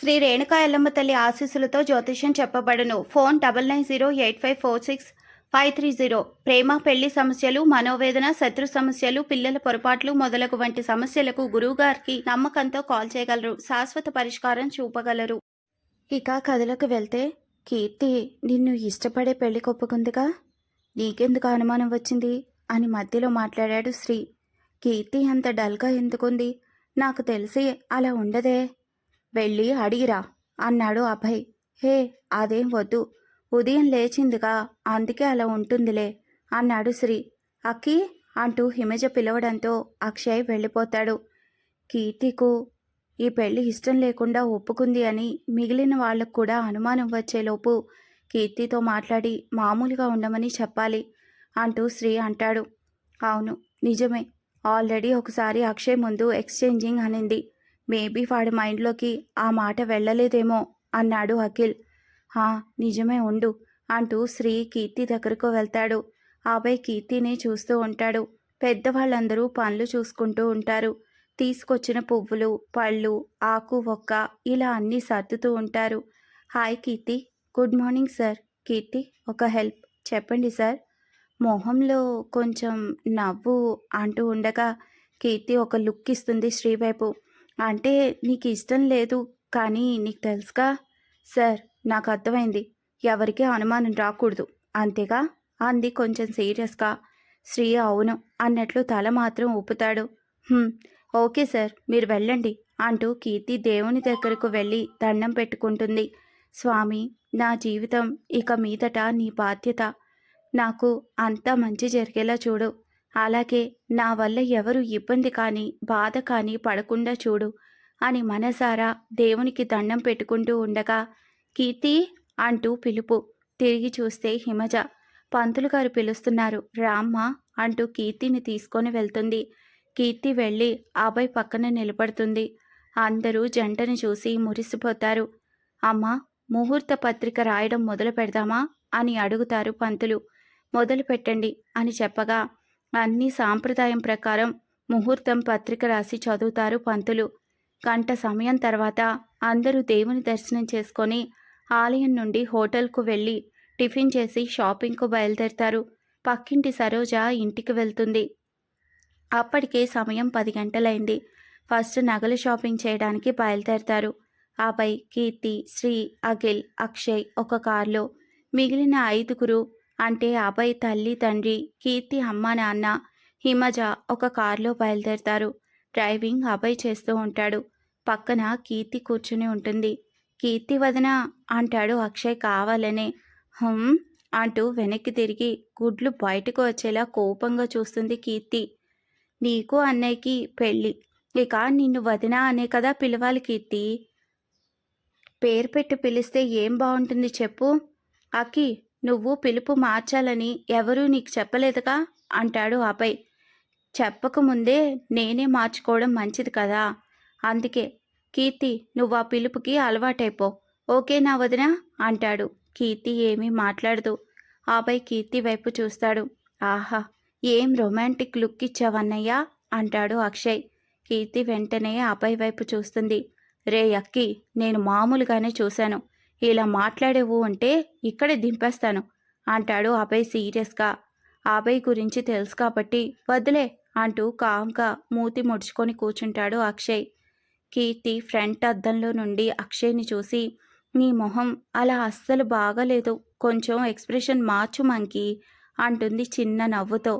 శ్రీ రేణుకా ఎల్లమ్మ తల్లి ఆశీస్సులతో జ్యోతిష్యం చెప్పబడును. Phone double nine zero eight five four six five three zero. ప్రేమ పెళ్ళి సమస్యలు మనోవేదన శత్రు సమస్యలు పిల్లల పొరపాట్లు మొదలగు వంటి సమస్యలకు గురువుగారికి నమ్మకంతో కాల్ చేయగలరు. శాశ్వత పరిష్కారం చూపగలరు. ఇక కథలకు వెళ్తే కీర్తి నిన్ను ఇష్టపడే పెళ్ళి కొప్పుకుందిగా? నీకెందుకు అనుమానం వచ్చింది? అని మధ్యలో మాట్లాడాడు శ్రీ. కీర్తి అంత డల్గా ఎందుకుంది? నాకు తెలిసి అలా ఉండదే. వెళ్ళి అడిగిరా. అన్నాడు అభయ్. హే అదేం వద్దు. ఉదయం లేచిందిగా అందుకే అలా ఉంటుందిలే అన్నాడు శ్రీ. అక్కి? అంటూ హిమజ పిలవడంతో అక్షయ్ వెళ్ళిపోతాడు. కీర్తికు ఈ పెళ్ళి ఇష్టం లేకుండా ఒప్పుకుంది అని మిగిలిన వాళ్ళకు కూడా అనుమానం వచ్చేలోపు కీర్తితో మాట్లాడి మామూలుగా ఉండమని చెప్పాలి అంటూ శ్రీ అంటాడు. అవును నిజమే. ఆల్రెడీ ఒకసారి అక్షయ్ ముందు ఎక్స్చేంజింగ్ అనింది. మేబీ వాడి మైండ్లోకి ఆ మాట వెళ్ళలేదేమో అన్నాడు అఖిల్. హా నిజమే ఉండు అంటూ శ్రీ కీర్తి దగ్గరకు వెళ్తాడు. ఆపై కీర్తిని చూస్తూ ఉంటాడు. పెద్దవాళ్ళందరూ పనులు చూసుకుంటూ ఉంటారు. తీసుకొచ్చిన పువ్వులు పళ్ళు ఆకు ఒక్క ఇలా అన్నీ సర్దుతూ ఉంటారు. Hi Keerthi. Good morning sir. Keerthi ఒక హెల్ప్. చెప్పండి సార్. మొహంలో కొంచెం నవ్వు అంటూ ఉండగా కీర్తి ఒక లుక్ ఇస్తుంది శ్రీవైపు. అంటే నీకు ఇష్టం లేదు కానీ నీకు తెలుసుగా? సార్ నాకు అర్థమైంది ఎవరికీ అనుమానం రాకూడదు. అంతేగా? అంది కొంచెం సీరియస్గా. శ్రీ అవును. అన్నట్లు తల మాత్రం ఊపుతాడు. ఓకే సార్ మీరు వెళ్ళండి అంటూ కీర్తి దేవుని దగ్గరకు వెళ్ళి దండం పెట్టుకుంటుంది. స్వామి నా జీవితం ఇక మీదట నీ బాధ్యత. నాకు అంతా మంచి జరిగేలా చూడు. అలాగే నా వల్ల ఎవరు ఇబ్బంది కానీ బాధ కానీ పడకుండా చూడు అని మనసారా దేవునికి దండం పెట్టుకుంటూ ఉండగా కీర్తి అంటూ పిలుపు. తిరిగి చూస్తే హిమజ. పంతులు గారు పిలుస్తున్నారు. రామ్మ అంటూ కీర్తిని తీసుకొని వెళ్తుంది. కీర్తి వెళ్ళి అభయ్ పక్కన నిలబడుతుంది. అందరూ జంటను చూసి మురిసిపోతారు. అమ్మా ముహూర్త పత్రిక రాయడం మొదలు పెడదామా అని అడుగుతారు పంతులు. మొదలు పెట్టండి అని చెప్పగా అన్ని సాంప్రదాయం ప్రకారం ముహూర్తం పత్రిక రాసి చదువుతారు పంతులు. గంట సమయం తర్వాత అందరూ దేవుని దర్శనం చేసుకొని ఆలయం నుండి హోటల్కు వెళ్ళి టిఫిన్ చేసి షాపింగ్కు బయలుదేరుతారు. పక్కింటి సరోజ ఇంటికి వెళ్తుంది. అప్పటికే సమయం పది గంటలైంది. ఫస్ట్ నగలు షాపింగ్ చేయడానికి బయలుదేరతారు. ఆపై కీర్తి శ్రీ అఖిల్ అక్షయ్ ఒక కారులో మిగిలిన ఐదుగురు అంటే అభయ్ తల్లి తండ్రి కీర్తి అమ్మ నాన్న హిమజ ఒక కారులో బయలుదేరతారు. డ్రైవింగ్ అభయ్ చేస్తూ ఉంటాడు. పక్కన కీర్తి కూర్చుని ఉంటుంది. కీర్తి వదన అంటాడు అక్షయ్ కావాలనే. హమ్ అంటూ వెనక్కి తిరిగి గుడ్లు బయటకు వచ్చేలా కోపంగా చూస్తుంది కీర్తి. నీకు అన్నయ్యకి పెళ్ళి. ఇక నిన్ను వదిన అనే కదా పిలవాలి కీర్తి. పేరు పెట్టి పిలిస్తే ఏం బాగుంటుంది చెప్పు. అకి నువ్వు పిలుపు మార్చాలని ఎవరూ నీకు చెప్పలేదుగా? అంటాడు అభయ్ చెప్పకముందే నేనే మార్చుకోవడం మంచిది కదా? అందుకే కీర్తి నువ్వు ఆ పిలుపుకి అలవాటైపో. ఓకే నా వదిన? అంటాడు. కీర్తి ఏమీ మాట్లాడదు. ఆపై కీర్తి వైపు చూస్తాడు. ఆహా ఏం రొమాంటిక్ లుక్ ఇచ్చావన్నయ్యా? అంటాడు అక్షయ్. కీర్తి వెంటనే అభయ్ వైపు చూస్తుంది. రే అక్కి నేను మామూలుగానే చూశాను. ఇలా మాట్లాడేవు అంటే ఇక్కడే దింపేస్తాను అంటాడు అభయ్ సీరియస్గా. అభయ్ గురించి తెలుసు కాబట్టి వదిలే అంటూ కాంగా మూతి ముడుచుకొని కూర్చుంటాడు అక్షయ్. కీర్తి ఫ్రంట్ అద్దంలో నుండి అక్షయ్ని చూసి నీ మొహం అలా అస్సలు బాగాలేదు కొంచెం ఎక్స్ప్రెషన్ మార్చు మంకీ అంటుంది చిన్న నవ్వుతో.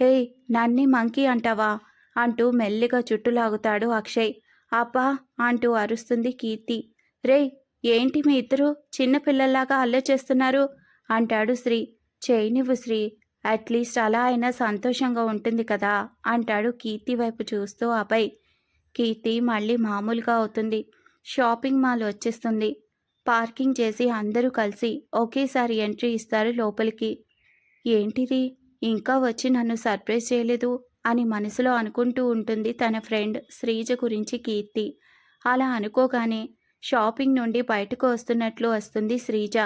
హే నన్ని మంకీ అంటావా? అంటూ మెల్లిగా చుట్టులాగుతాడు అక్షయ్. అబ్బా అంటూ అరుస్తుంది కీర్తి. రేయ్ ఏంటి మీ ఇద్దరు చిన్నపిల్లల్లాగా అల్లరి చేస్తున్నారు? అంటాడు శ్రీ. చేయనివ్వు శ్రీ. అట్లీస్ట్ అలా అయినా సంతోషంగా ఉంటుంది కదా? అంటాడు కీర్తి వైపు చూస్తూ అపై కీర్తి మళ్ళీ మామూలుగా అవుతుంది. షాపింగ్ మాల్ వచ్చేస్తుంది. పార్కింగ్ చేసి అందరూ కలిసి ఒకేసారి ఎంట్రీ ఇస్తారు లోపలికి. ఏంటిది? ఇంకా వచ్చి నన్ను సర్ప్రైజ్ చేయలేదు అని మనసులో అనుకుంటూ ఉంటుంది తన ఫ్రెండ్ శ్రీజ గురించి కీర్తి. అలా అనుకోగానే షాపింగ్ నుండి బయటకు వస్తున్నట్లు వస్తుంది శ్రీజ.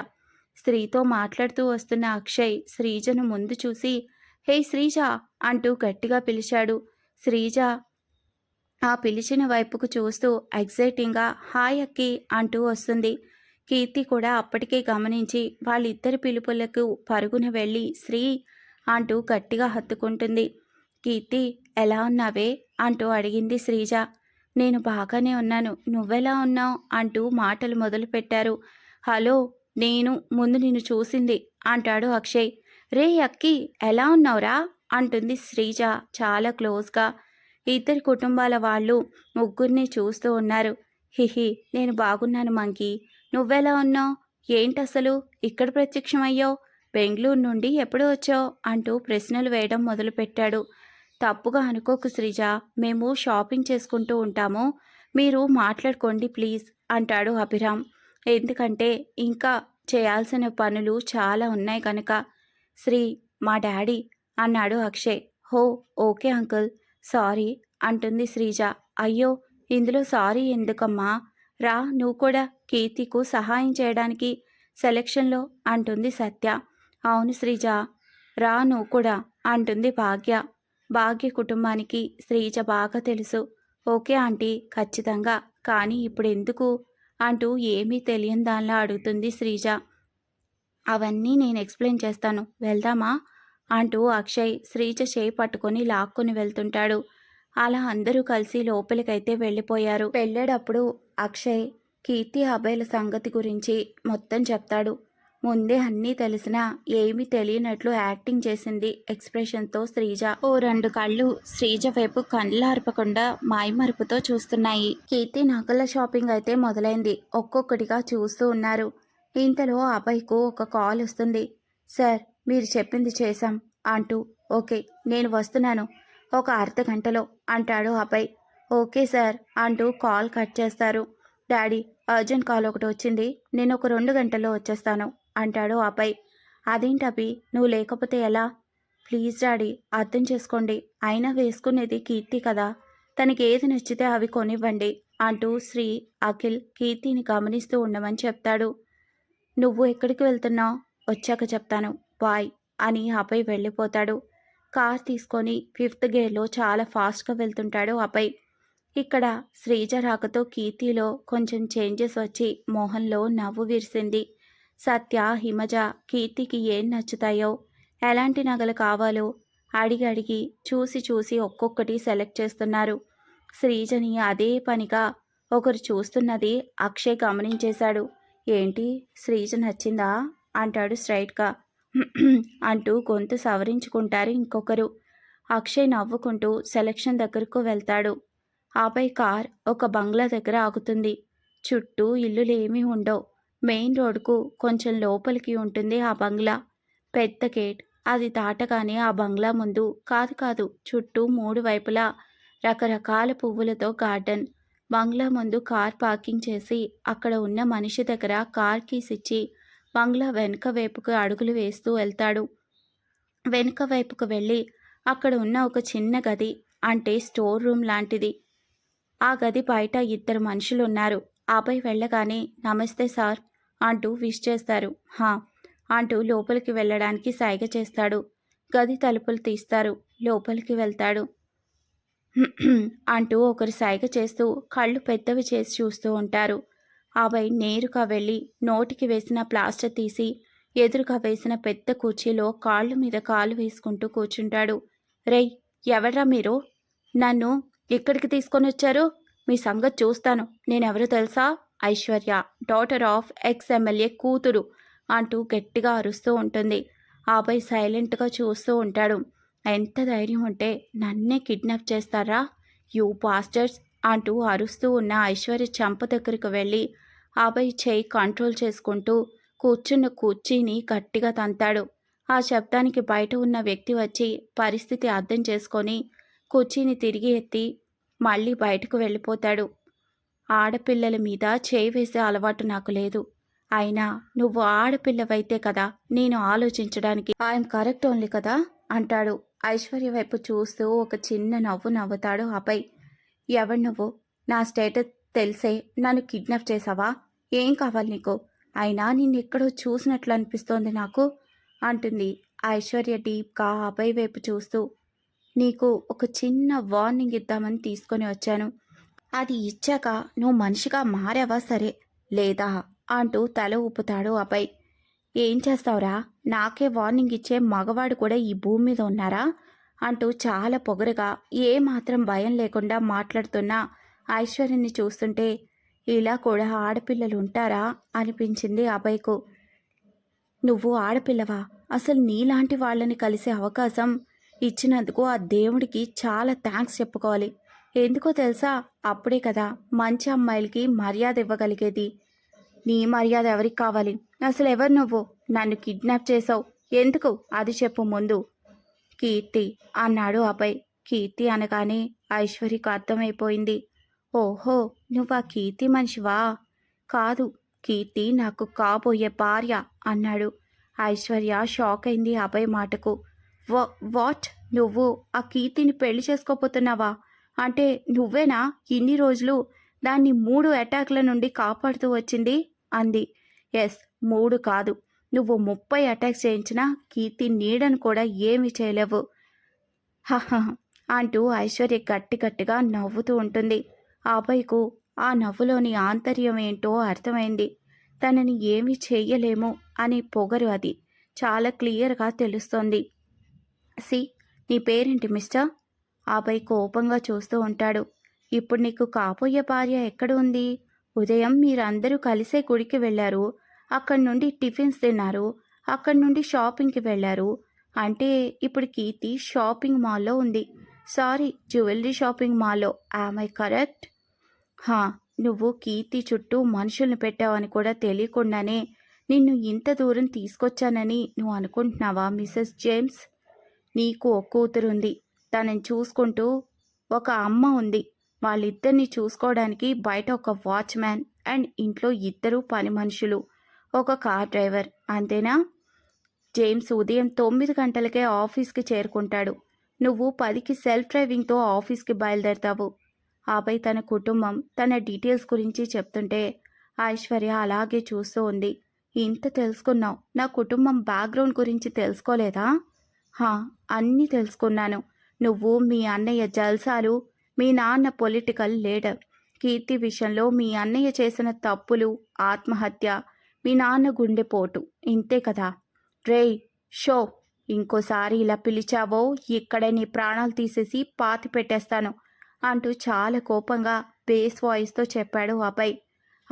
స్త్రీతో మాట్లాడుతూ వస్తున్న అక్షయ్ శ్రీజను ముందు చూసి హే శ్రీజ! అంటూ గట్టిగా పిలిచాడు. శ్రీజ ఆ పిలిచిన వైపుకు చూస్తూ ఎగ్జైటింగ్గా హాయ్ అక్కి! అంటూ వస్తుంది. కీర్తి కూడా అప్పటికే గమనించి వాళ్ళిద్దరి పిలుపులకు పరుగున వెళ్ళి శ్రీ! అంటూ గట్టిగా హత్తుకుంటుంది. కీర్తి ఎలా ఉన్నావే? అంటూ అడిగింది శ్రీజ. నేను బాగానే ఉన్నాను. నువ్వెలా ఉన్నావు? అంటూ మాటలు మొదలుపెట్టారు. హలో నేను ముందు నిన్ను చూసింది అంటాడు అక్షయ్. రే అక్కి ఎలా ఉన్నావురా? అంటుంది శ్రీజ చాలా క్లోజ్గా ఇద్దరి కుటుంబాల వాళ్ళు ముగ్గురిని చూస్తూ ఉన్నారు. హిహి నేను బాగున్నాను మంకీ. నువ్వెలా ఉన్నావు? ఏంటసలు? ఇక్కడ ప్రత్యక్షమయ్యావు? బెంగళూరు నుండి ఎప్పుడు వచ్చావు? అంటూ ప్రశ్నలు వేయడం మొదలుపెట్టాడు. తప్పుగా అనుకోకు శ్రీజ. మేము షాపింగ్ చేసుకుంటూ ఉంటాము. మీరు మాట్లాడుకోండి ప్లీజ్ అంటాడు అభిరామ్. ఎందుకంటే ఇంకా చేయాల్సిన పనులు చాలా ఉన్నాయి కనుక. శ్రీ మా డాడీ అన్నాడు అక్షయ్. హో ఓకే అంకుల్. సారీ అంటుంది శ్రీజ. అయ్యో ఇందులో సారీ ఎందుకమ్మా? రా నువ్వు కూడా కీర్తికు సహాయం చేయడానికి సెలక్షన్లో అంటుంది సత్య. అవును శ్రీజ. రా నువ్వు కూడా అంటుంది భాగ్య. భాగ్య కుటుంబానికి శ్రీజ బాగా తెలుసు. ఓకే ఆంటీ ఖచ్చితంగా. కానీ ఇప్పుడు ఎందుకు అంటూ ఏమీ తెలియని దానిలా అడుగుతుంది శ్రీజ అవన్నీ నేను ఎక్స్ప్లెయిన్ చేస్తాను. వెళ్దామా? అంటూ అక్షయ్ శ్రీజ చేయి పట్టుకొని లాక్కొని వెళ్తుంటాడు. అలా అందరూ కలిసి లోపలికైతే వెళ్ళిపోయారు. వెళ్ళేటప్పుడు అక్షయ్ కీర్తి అభయల సంగతి గురించి మొత్తం చెప్తాడు. ముందే అన్నీ తెలిసినా ఏమీ తెలియనట్లు యాక్టింగ్ చేసింది ఎక్స్ప్రెషన్తో శ్రీజ. ఓ రెండు కళ్ళు శ్రీజ వైపు కళ్ళార్పకుండా మాయమరుపుతో చూస్తున్నాయి. కీర్తి నగల షాపింగ్ అయితే మొదలైంది. ఒక్కొక్కటిగా చూస్తూ ఉన్నారు. ఇంతలో అబ్బాయికు ఒక కాల్ వస్తుంది. సార్ మీరు చెప్పింది చేశాం. అంటూ ఓకే నేను వస్తున్నాను. ఒక అర్ధ గంటలో అంటాడు అబ్బాయి ఓకే సార్ అంటూ కాల్ కట్ చేస్తారు. డాడీ అర్జెంట్ కాల్ ఒకటి వచ్చింది. నేను ఒక రెండు గంటల్లో వచ్చేస్తాను. అంటాడు అపై అదేంటి నువ్వు లేకపోతే ఎలా? ప్లీజ్ డాడీ అర్థం చేసుకోండి. అయినా వేసుకునేది కీర్తి కదా. తనకి ఏది నచ్చితే అవి కొనివ్వండి అంటూ శ్రీ అఖిల్ కీర్తిని గమనిస్తూ ఉండమని చెప్తాడు. నువ్వు ఎక్కడికి వెళ్తున్నావు? వచ్చాక చెప్తాను. బాయ్ అని అపై వెళ్ళిపోతాడు. కార్ తీసుకొని ఫిఫ్త్ గేర్లో చాలా ఫాస్ట్గా వెళ్తుంటాడు అపై ఇక్కడ శ్రీజ రాకతో కీర్తిలో కొంచెం చేంజెస్ వచ్చి మోహన్లో నవ్వు విరిసింది. సత్య హిమజ కీర్తికి ఏం నచ్చుతాయో ఎలాంటి నగలు కావాలో అడిగి అడిగి చూసి చూసి ఒక్కొక్కటి సెలెక్ట్ చేస్తున్నారు. శ్రీజని అదే పనిగా ఒకరు చూస్తున్నది అక్షయ్ గమనించేశాడు. ఏంటి శ్రీజ నచ్చిందా? అంటాడు స్ట్రైట్గా. అంటూ గొంతు సవరించుకుంటారు ఇంకొకరు. అక్షయ్ నవ్వుకుంటూ సెలక్షన్ దగ్గరకు వెళ్తాడు. ఆపై కార్ ఒక బంగ్లా దగ్గర ఆగుతుంది. చుట్టూ ఇల్లులేమీ ఉండవు. మెయిన్ రోడ్కు కొంచెం లోపలికి ఉంటుంది ఆ బంగ్లా. పెద్ద గేట్. అది దాటగానే ఆ బంగ్లా ముందు కాదు కాదు చుట్టూ మూడు వైపులా రకరకాల పువ్వులతో గార్డెన్. బంగ్లా ముందు కార్ పార్కింగ్ చేసి అక్కడ ఉన్న మనిషి దగ్గర కార్ కీస్ ఇచ్చి బంగ్లా వెనుక వైపుకు అడుగులు వేస్తూ వెళ్తాడు. వెనుక వైపుకు వెళ్ళి అక్కడ ఉన్న ఒక చిన్న గది అంటే స్టోర్ రూమ్ లాంటిది. ఆ గది బయట ఇద్దరు మనుషులు ఉన్నారు ఆపై వెళ్ళగానే నమస్తే సార్ అంటూ విష్ చేస్తారు. హా! అంటూ లోపలికి వెళ్ళడానికి సైగ చేస్తాడు. గది తలుపులు తీస్తారు. లోపలికి వెళ్తాడు. అంటూ ఒకరు సైగ చేస్తూ కళ్ళు పెద్దవి చేసి చూస్తూ ఉంటారు. ఆపై నేరుగా వెళ్ళి నోటికి వేసిన ప్లాస్టర్ తీసి ఎదురుగా వేసిన పెద్ద కుర్చీలో కాళ్ళు మీద కాలు వేసుకుంటూ కూర్చుంటాడు. రేయ్ ఎవరా మీరు? నన్ను ఇక్కడికి తీసుకొని వచ్చారు మీ సంగతి చూస్తాను. నేనెవరో తెలుసా? Aishwarya daughter of ex MLA కూతురు అంటూ గట్టిగా అరుస్తూ ఉంటుంది. ఆపై సైలెంట్గా చూస్తూ ఉంటాడు. ఎంత ధైర్యం ఉంటే నన్నే కిడ్నాప్ చేస్తారా యూ పాస్టర్స్ అంటూ అరుస్తూ ఉన్న ఐశ్వర్య చంప దగ్గరకు వెళ్ళి ఆపై చేయి కంట్రోల్ చేసుకుంటూ కూర్చున్న కుర్చీని గట్టిగా తంతాడు. ఆ శబ్దానికి బయట ఉన్న వ్యక్తి వచ్చి పరిస్థితి అర్థం చేసుకొని కుర్చీని తిరిగి ఎత్తి మళ్ళీ బయటకు వెళ్ళిపోతాడు. ఆడపిల్లల మీద చేయి వేసే అలవాటు నాకు లేదు. అయినా నువ్వు ఆడపిల్లవైతే కదా నేను ఆలోచించడానికి ఐఎమ్ కరెక్ట్ ఓన్లీ కదా? అంటాడు. ఐశ్వర్య వైపు చూస్తూ ఒక చిన్న నవ్వు నవ్వుతాడు ఆపై ఎవడు నువ్వు? నా స్టేటస్ తెలిసే నన్ను కిడ్నాప్ చేసావా? ఏం కావాలి నీకు? అయినా నిన్నెక్కడో చూసినట్లు అనిపిస్తోంది నాకు అంటుంది ఐశ్వర్య డీప్గా అపై వైపు చూస్తూ. నీకు ఒక చిన్న వార్నింగ్ ఇద్దామని తీసుకొని వచ్చాను. అది ఇచ్చాక నువ్వు మనిషిగా మారావా సరే లేదా? అంటూ తల ఊపుతాడు అభయ్. ఏం చేస్తావురా? నాకే వార్నింగ్ ఇచ్చే మగవాడు కూడా ఈ భూమి మీద ఉన్నారా? అంటూ చాలా పొగరుగా ఏమాత్రం భయం లేకుండా మాట్లాడుతున్న ఐశ్వర్యని చూస్తుంటే ఇలా కూడా ఆడపిల్లలు ఉంటారా? అనిపించింది అభయ్కు. నువ్వు ఆడపిల్లవా? అసలు నీలాంటి వాళ్ళని కలిసే అవకాశం ఇచ్చినందుకు ఆ దేవుడికి చాలా థ్యాంక్స్ చెప్పుకోవాలి. ఎందుకో తెలుసా? అప్పుడే కదా మంచి అమ్మాయిలకి మర్యాద ఇవ్వగలిగేది. నీ మర్యాద ఎవరికి కావాలి? అసలు ఎవరు నువ్వు? నన్ను కిడ్నాప్ చేసావు ఎందుకు? అది చెప్పు ముందు. కీర్తి అన్నాడు అబ్బాయి కీర్తి అనగానే ఐశ్వర్యకు అర్థమైపోయింది. ఓహో నువ్వు ఆ కీర్తి మనిషివా? కాదు కీర్తి నాకు కాబోయే భార్య అన్నాడు. ఐశ్వర్య షాక్ అయింది అబ్బాయి మాటకు. వాట్? నువ్వు ఆ కీర్తిని పెళ్ళి చేసుకోపోతున్నావా అంటే నువ్వేనా ఇన్ని రోజులు దాన్ని మూడు అటాక్ల నుండి కాపాడుతూ వచ్చింది? అంది. ఎస్ మూడు కాదు. నువ్వు ముప్పై అటాక్స్ చేయించినా కీర్తి నీడను కూడా ఏమి చేయలేవు. హహ అంటూ ఐశ్వర్య గట్టి గట్టిగా నవ్వుతూ ఉంటుంది. ఆ అబ్బాయికు ఆ నవ్వులోని ఆంతర్యం ఏంటో అర్థమైంది. తనని ఏమి చేయలేము అని పొగరు అది. చాలా క్లియర్గా తెలుస్తోంది. సి నీ పేరేంటి మిస్టర్? ఆ కోపంగా చూస్తూ ఉంటాడు. ఇప్పుడు నీకు కాబోయే భార్య ఎక్కడ ఉంది? ఉదయం మీరందరూ కలిసే గుడికి వెళ్ళారు. అక్కడి నుండి టిఫిన్స్ తిన్నారు. అక్కడి నుండి షాపింగ్కి వెళ్ళారు. అంటే ఇప్పుడు కీర్తి షాపింగ్ మాల్లో ఉంది. సారీ జ్యువెలరీ షాపింగ్ మాల్లో. ఆమ్ ఐ కరెక్ట్ హా నువ్వు కీర్తి చుట్టూ మనుషుల్ని పెట్టావని కూడా తెలియకుండానే నిన్ను ఇంత దూరం తీసుకొచ్చానని నువ్వు అనుకుంటున్నావా మిస్సెస్ జేమ్స్? నీకు ఒక కూతురు ఉంది తనని చూసుకుంటూ ఒక అమ్మ ఉంది. వాళ్ళిద్దరిని చూసుకోవడానికి బయట ఒక వాచ్మ్యాన్ అండ్ ఇంట్లో ఇద్దరు పని మనుషులు. ఒక కార్ డ్రైవర్ అంతేనా? జేమ్స్ ఉదయం తొమ్మిది గంటలకే ఆఫీస్కి చేరుకుంటాడు. నువ్వు పదికి సెల్ఫ్ డ్రైవింగ్తో ఆఫీస్కి బయలుదేరతావు. ఆపై తన కుటుంబం తన డీటెయిల్స్ గురించి చెప్తుంటే ఐశ్వర్య అలాగే చూస్తూ ఉంది. ఇంత తెలుసుకున్నావు. నా కుటుంబం బ్యాక్గ్రౌండ్ గురించి తెలుసుకోలేదా? హా అన్నీ తెలుసుకున్నాను. నువ్వు మీ అన్నయ్య జల్సాలు మీ నాన్న పొలిటికల్ లీడర్. కీర్తి విషయంలో మీ అన్నయ్య చేసిన తప్పులు ఆత్మహత్య మీ నాన్న గుండెపోటు. ఇంతే కదా? రేయ్ షో ఇంకోసారి ఇలా పిలిచావో ఇక్కడే నీ ప్రాణాలు తీసేసి పాతి పెట్టేస్తాను అంటూ చాలా కోపంగా బేస్ వాయిస్తో చెప్పాడు అబ్బాయి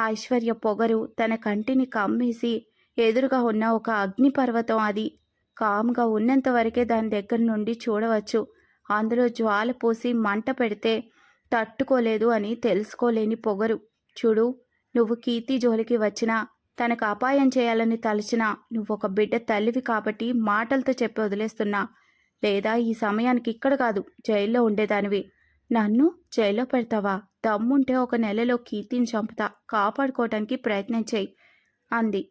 ఐశ్వర్య పొగరు తన కంటిని కమ్మేసి ఎదురుగా ఉన్న ఒక అగ్నిపర్వతం అది. కామ్గా ఉన్నంత వరకే దాని దగ్గర నుండి చూడవచ్చు. అందులో జ్వాల పోసి మంట పెడితే తట్టుకోలేదు అని తెలుసుకోలేని పొగరు. చూడు నువ్వు కీర్తి జోలికి వచ్చినా తనకు అపాయం చేయాలని తలచినా నువ్వు ఒక బిడ్డ తల్లివి కాబట్టి మాటలతో చెప్పి వదిలేస్తున్నా. లేదా ఈ సమయానికి ఇక్కడ కాదు జైల్లో ఉండేదానివి. నన్ను జైల్లో పెడతావా? దమ్ముంటే ఒక నెలలో కీర్తిని చంపుతా. కాపాడుకోవటానికి ప్రయత్నం చేయి అంది.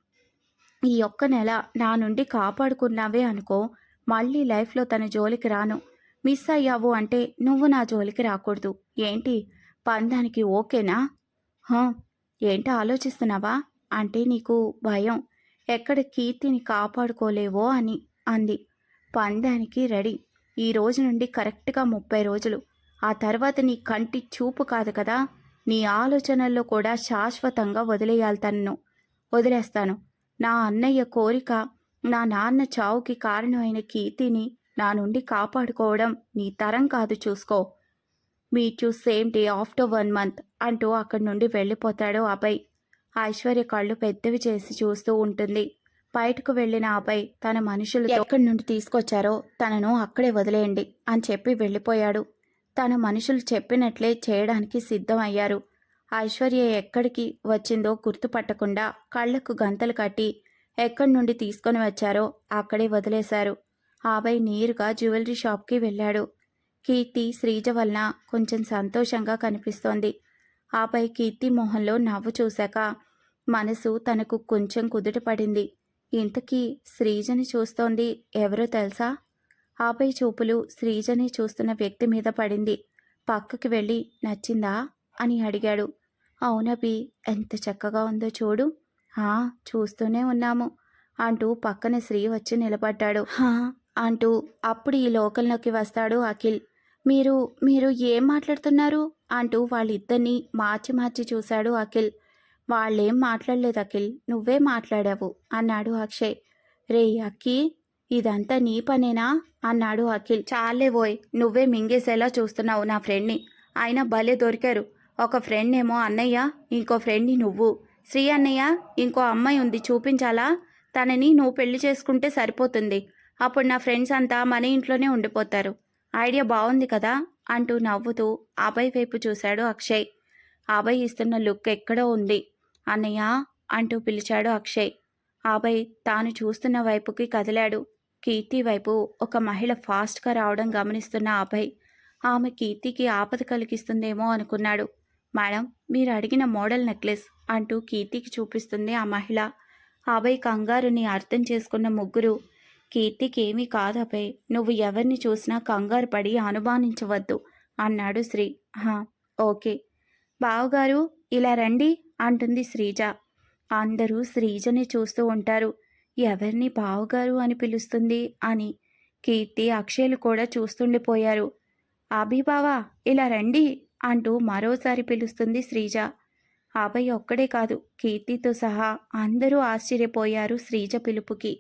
ఈ ఒక్క నెల నా నుండి కాపాడుకున్నావే అనుకో మళ్ళీ లైఫ్లో తన జోలికి రాను. మిస్ అయ్యావు అంటే నువ్వు నా జోలికి రాకూడదు. ఏంటి? పందానికి ఓకేనా? హా ఏంటి ఆలోచిస్తున్నావా? అంటే నీకు భయం. ఎక్కడ కీర్తిని కాపాడుకోలేవో అని అంది. పందానికి రెడీ. ఈ రోజు నుండి కరెక్ట్గా ముప్పై రోజులు. ఆ తర్వాత నీ కంటి చూపు కాదు కదా? నీ ఆలోచనల్లో కూడా శాశ్వతంగా వదిలేయాలి తనను. వదిలేస్తాను. నా అన్నయ్య కోరిక నా నాన్న చావుకి కారణమైన కీర్తిని నా నుండి కాపాడుకోవడం నీ తరం కాదు చూసుకో. Meet you same day after one month అంటూ అక్కడి నుండి వెళ్ళిపోతాడు అభయ్. ఐశ్వర్య కళ్ళు పెద్దవి చేసి చూస్తూ ఉంటుంది. బయటకు వెళ్ళిన అభయ్ తన మనుషులు ఎక్కడి నుండి తీసుకొచ్చారో తనను అక్కడే వదిలేయండి అని చెప్పి వెళ్ళిపోయాడు. తన మనుషులు చెప్పినట్లే చేయడానికి సిద్ధమయ్యారు. ఐశ్వర్య ఎక్కడికి వచ్చిందో గుర్తుపట్టకుండా కళ్ళకు గంతలు కట్టి ఎక్కడి నుండి తీసుకొని వచ్చారో అక్కడే వదిలేశారు. ఆపై నేరుగా జ్యువెలరీ షాప్కి వెళ్ళాడు. కీర్తి శ్రీజ వలన కొంచెం సంతోషంగా కనిపిస్తోంది. ఆపై కీర్తి మొహంలో నవ్వు చూశాక మనసు తనకు కొంచెం కుదుటపడింది ఇంతకీ శ్రీజని చూస్తోంది ఎవరో తెలుసా? ఆపై చూపులు శ్రీజని చూస్తున్న వ్యక్తి మీద పడింది. పక్కకి వెళ్ళి నచ్చిందా? అని అడిగాడు. అవునబి ఎంత చక్కగా ఉందో చూడు. ఆ చూస్తూనే ఉన్నాము అంటూ పక్కన శ్రీ వచ్చి నిలబడ్డాడు. హా అంటూ అప్పుడు ఈ లోకంలోకి వస్తాడు అఖిల్. మీరు మీరు ఏం మాట్లాడుతున్నారు? అంటూ వాళ్ళిద్దరినీ మార్చి మార్చి చూశాడు అఖిల్. వాళ్ళేం మాట్లాడలేదు అఖిల్. నువ్వే మాట్లాడావు అన్నాడు అక్షయ్. రే అక్కి ఇదంతా నీ పనేనా? అన్నాడు అఖిల్. చాలే ఓయ్ నువ్వే మింగేసేలా చూస్తున్నావు నా ఫ్రెండ్ని. ఆయన భలే దొరికారు. ఒక ఫ్రెండ్ ఏమో అన్నయ్య ఇంకో ఫ్రెండ్ని నువ్వు. శ్రీ అన్నయ్య ఇంకో అమ్మాయి ఉంది చూపించాలా? తనని నువ్వు పెళ్ళి చేసుకుంటే సరిపోతుంది. అప్పుడు నా ఫ్రెండ్స్ అంతా మన ఇంట్లోనే ఉండిపోతారు. ఐడియా బాగుంది కదా? అంటూ నవ్వుతూ అభయ్ వైపు చూశాడు అక్షయ్. అభయ్ ఇస్తున్న లుక్ ఎక్కడో ఉంది. అన్నయ్య? అంటూ పిలిచాడు అక్షయ్. అభయ్ తాను చూస్తున్న వైపుకి కదిలాడు. కీర్తి వైపు ఒక మహిళ ఫాస్ట్గా రావడం గమనిస్తున్న అభయ్. ఆమె కీర్తికి ఆపద కలిగిస్తుందేమో అనుకున్నాడు. మేడం మీరు అడిగిన మోడల్ నెక్లెస్ అంటూ కీర్తికి చూపిస్తుంది ఆ మహిళ. అభయ్ కంగారుని అర్థం చేసుకున్న ముగ్గురు కీర్తికేమీ కాదు నువ్వు ఎవరిని చూసినా కంగారు పడి అనుమానించవద్దు అన్నాడు శ్రీ. హా ఓకే. బావగారు ఇలా రండి అంటుంది శ్రీజ. అందరూ శ్రీజని చూస్తూ ఉంటారు. ఎవరిని బావగారు అని పిలుస్తుంది అని. కీర్తి అక్షయలు కూడా చూస్తుండిపోయారు. అభిబావా ఇలా రండి అంటూ మరోసారి పిలుస్తుంది శ్రీజ. అభయ్ ఒక్కడే కాదు కీర్తితో సహా అందరూ ఆశ్చర్యపోయారు శ్రీజ పిలుపుకి.